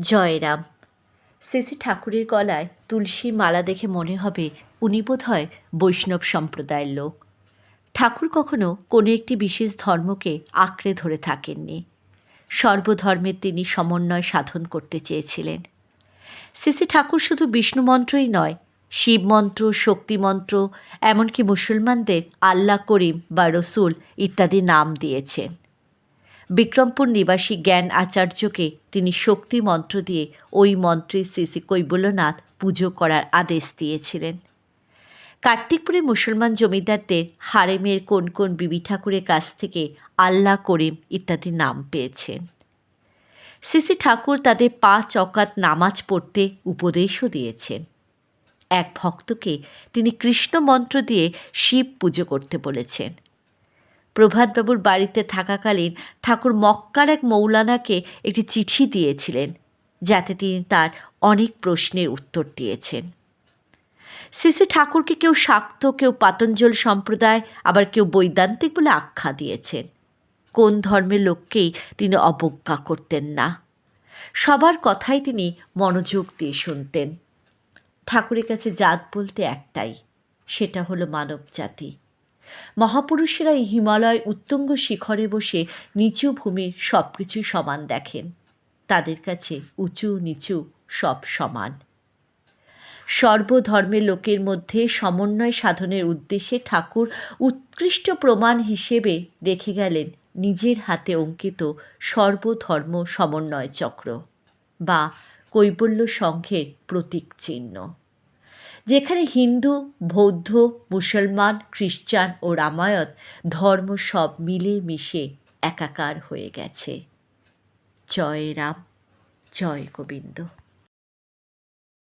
জয়রাম। শ্রী ঠাকুরের গলায় তুলসীর মালা দেখে মনে হবে উনি বোধ হয় বৈষ্ণব সম্প্রদায়ের লোক। ঠাকুর কখনো কোনো একটি বিশেষ ধর্মকে আঁকড়ে ধরে থাকেননি। সর্বধর্মের তিনি সমন্বয় সাধন করতে চেয়েছিলেন। শ্রী ঠাকুর শুধু বিষ্ণু মন্ত্রই নয়, শিব মন্ত্র, শক্তি মন্ত্র, এমনকি মুসলমানদের আল্লাহ করিম বা রসুল ইত্যাদি নাম দিয়েছেন। বিক্রমপুর নিবাসী জ্ঞান আচার্যকে তিনি শক্তি মন্ত্র দিয়ে ওই মন্ত্রে শ্রী শ্রী কৈবল্যনাথ পুজো করার আদেশ দিয়েছিলেন। কার্তিকপুরে মুসলমান জমিদারদের হারেমের কোন কোন বিবি ঠাকুরের কাছ থেকে আল্লাহ করিম ইত্যাদি নাম পেয়েছেন। শ্রী ঠাকুর তাদের পাঁচ অকাত নামাজ পড়তে উপদেশও দিয়েছেন। এক ভক্তকে তিনি কৃষ্ণ মন্ত্র দিয়ে শিব পুজো করতে বলেছেন। প্রভাতবাবুর বাড়িতে থাকাকালীন ঠাকুর মক্কার এক মৌলানাকে একটি চিঠি দিয়েছিলেন, যাতে তিনি তার অনেক প্রশ্নের উত্তর দিয়েছেন। শ্রী ঠাকুরকে কেউ শাক্ত, কেউ পাতঞ্জল সম্প্রদায়, আবার কেউ বৈদান্তিক বলে আখ্যা দিয়েছেন। কোন ধর্মের লোককেই তিনি অবজ্ঞা করতেন না। সবার কথাই তিনি মনোযোগ দিয়ে শুনতেন। ঠাকুরের কাছে জাত বলতে একটাই, সেটা হলো মানব জাতি মহাপুরুষেরা এই হিমালয় উত্তুঙ্গ শিখরে বসে নিচু ভূমির সব কিছুই সমান দেখেন। তাদের কাছে উঁচু নিচু সব সমান। সর্বধর্মের লোকের মধ্যে সমন্বয় সাধনের উদ্দেশ্যে ঠাকুর উৎকৃষ্ট প্রমাণ হিসেবে রেখে গেলেন নিজের হাতে অঙ্কিত সর্বধর্ম সমন্বয় চক্র বা কৈবল্য সংঘের প্রতীক চিহ্ন। যেখানে হিন্দু, বৌদ্ধ, মুসলমান, খ্রিস্টান ও রামায়ত ধর্ম সব মিলে মিশে একাকার হয়ে গেছে। জয় রাম, জয় গোবিন্দ।